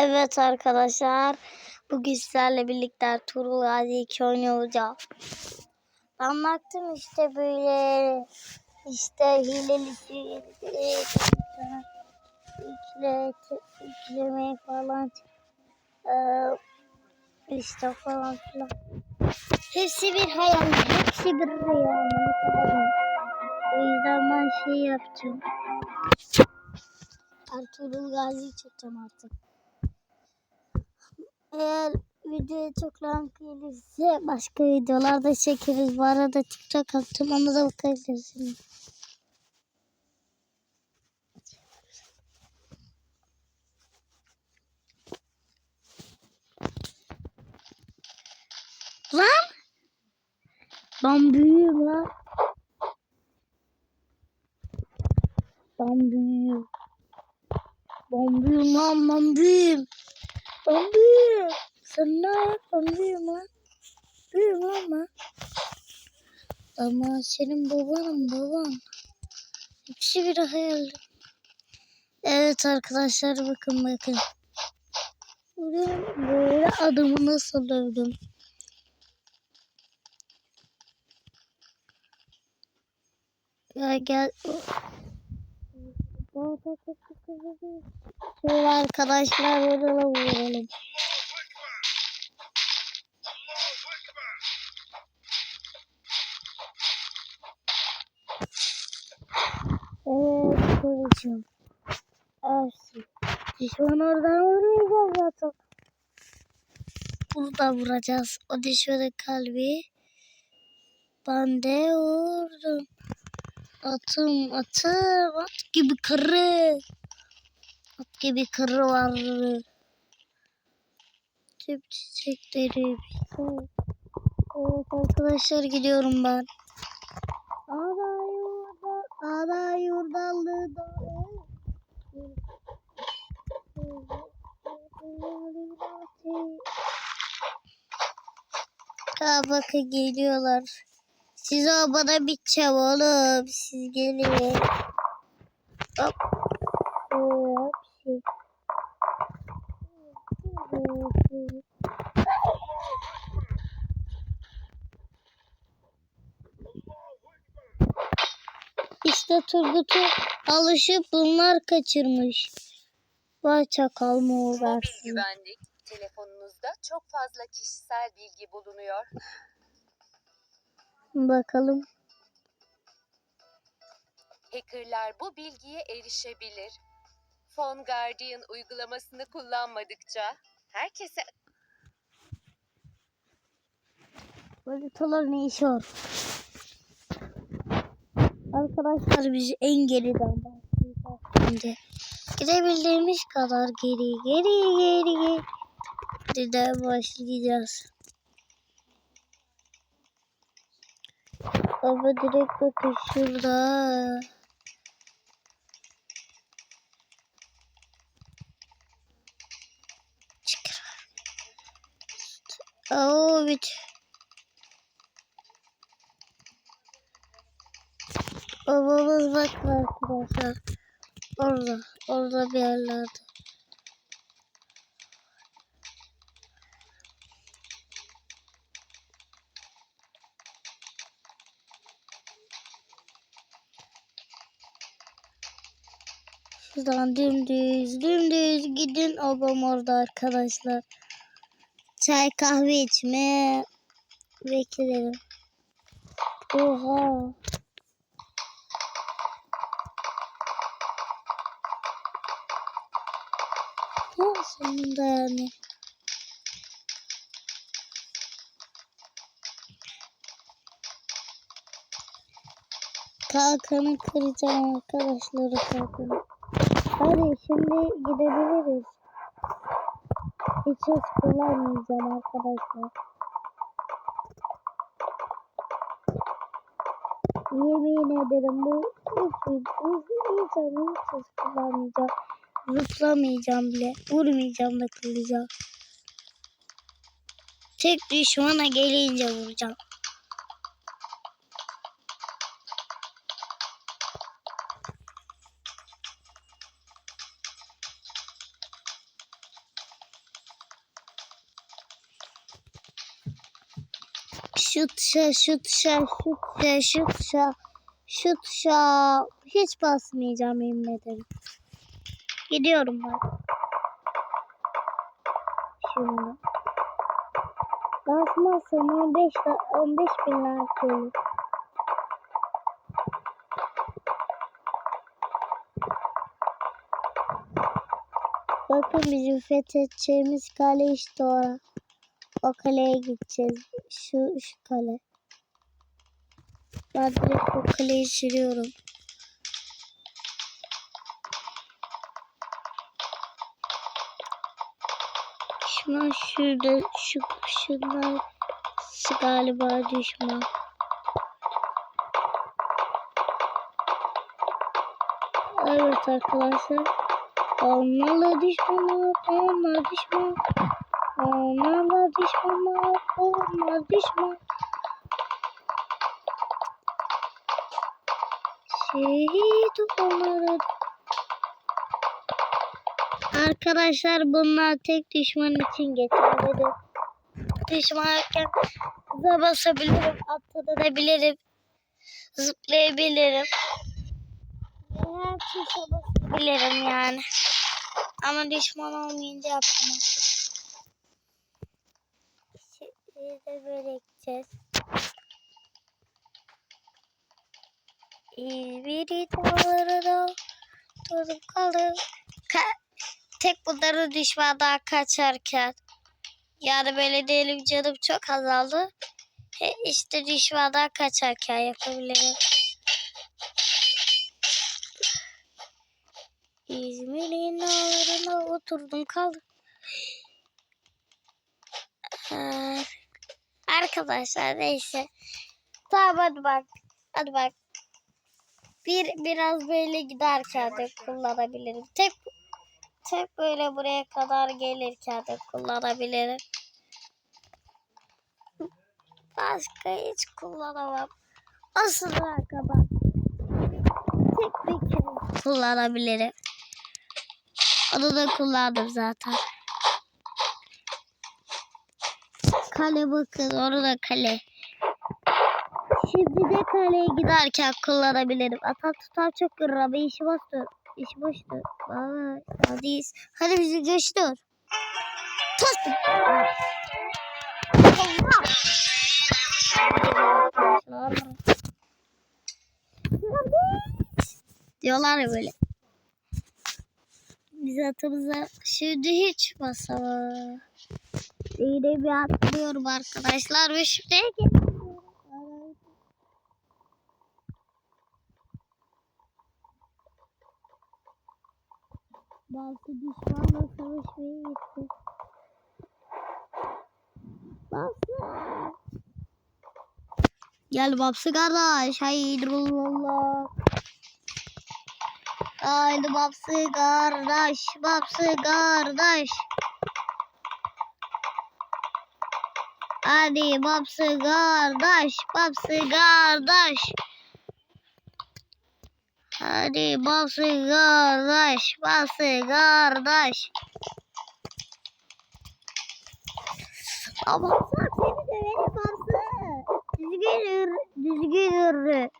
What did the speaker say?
Evet arkadaşlar. Bugün sizlerle birlikte Ertuğrul Gazi 2 oynayacağız. Ben baktım işte böyle işte hileli ikile, ikileme falan işte falan filan. Hepsi bir hayal. Hepsi bir hayal. O yüzden ben şey yapacağım. Ertuğrul Gazi çekeceğim artık. Eğer videoya çok like gelirse başka videolar da çekeriz. Bu arada TikTok attım da bakabilirsiniz. Lan! Ben büyüğüm lan. Ben büyüğüm. Ben büyüğüm lan ben büyüğüm. Ben büyüğüm. Sen ne? Ben büyüğüm. Ama senin babanım baban. Hepsi bir hayal. Evet arkadaşlar bakın bakın. Böyle, böyle adamı nasıl dövdüm. Ya gel. Şöyle arkadaşlar vuralım vuralım. Evet koruyacağım. Ersin. Düşman oradan vurmayacağız zaten. Bunu da vuracağız. O düşmanın kalbi. Ben de vurdum. Atım atım at gibi karı. At gibi karı var. Tüm çiçekleri. Evet arkadaşlar gidiyorum ben. Ada yurda, ada yurdalı da. Aa, geliyorlar. Siz o bana biteceğim oğlum. Siz gelin. Hop. Hop. İşte Turgut'u alışıp bunlar kaçırmış. Vay çakal mı Mobil uğraşsın. güvenlik, telefonunuzda çok fazla kişisel bilgi bulunuyor. Bakalım. Hackerlar bu bilgiye erişebilir. Phone Guardian uygulamasını kullanmadıkça herkese Haritalar ne işi var? Arkadaşlar biz en geriden şimdi. Gidebildiğimiz kadar geri geri geri geriden başlayacağız. Ama direkt bakın şurada. Oo bit. Babamız bakın arkadaşlar. Orada. Orada bir yerlerde. Şuradan dümdüz dümdüz gidin babam orada arkadaşlar. Çay kahve içme beklerim. Oha. Ha, sonunda yani. Kalkanı kıracağım arkadaşlar kalkanı. Hadi şimdi gidebiliriz. Hiç hız kullanmayacağım arkadaşlar. Yemin ederim bu hiç yiyeceğim hiç hız kullanmayacağım. Zıplamayacağım bile. Vurmayacağım da kılacağım. Tek düşmana gelince vuracağım. Şu tuşa, şu tuşa, şu tuşa, şu tuşa, şu tuşa. Hiç basmayacağım yemin. Gidiyorum ben. Şimdi. Basmazsam 15, la- 15 bin like olur. Bakın bizim fethedeceğimiz kale işte o. O kaleye gideceğiz. Şu, şu kale. Ben direkt o kaleyi sürüyorum. Düşman şurada. Şu, şunlar galiba düşman. Evet arkadaşlar. Onlarla düşman, onlar düşman. Onlarla düşman, onlar düşman. Şehit onlara. Arkadaşlar bunlar tek düşman için geçerlidir. Düşman yokken hıza basabilirim, atlayabilirim, zıplayabilirim. Her tuşa basabilirim yani. Ama düşman olmayınca yapamam. Şimdi de böyle gideceğiz. Dağlarına durup kaldım. Ka- tek bunları düşmandan kaçarken. Yani böyle diyelim canım çok azaldı. E işte düşmandan kaçarken yapabilirim. İzmir'in dağlarına oturdum kaldım. Ee, Arkadaşlar neyse. Tamam hadi bak. Hadi bak. Bir biraz böyle giderken de kullanabilirim. Tek tek böyle buraya kadar gelirken de kullanabilirim. Başka hiç kullanamam. Asla kadar. Tek bir kere kullanabilirim. Onu da kullandım zaten. Kale bakın onu da kale. Şimdi de kaleye giderken kullanabilirim. Atak tutar çok görür ama işi boştur. İş boştur. Aa, hadiyiz. Hadi bizi göçtür. Tut. Diyorlar ya böyle. Biz atımıza şimdi hiç basamaz. Yine bir atlıyorum arkadaşlar ve şimdi. Bazı düşmanla savaşmaya gitti. Babsı. Gel Babsı kardeş. Haydi Allah. Haydi Babsı kardeş. Babsı kardeş. Hadi Babsı kardeş. Babsı kardeş. Hadi Babsı kardeş. Babsı kardeş. Ama sen seni döverim Babsı. Düzgün yürü. Düzgün yürü.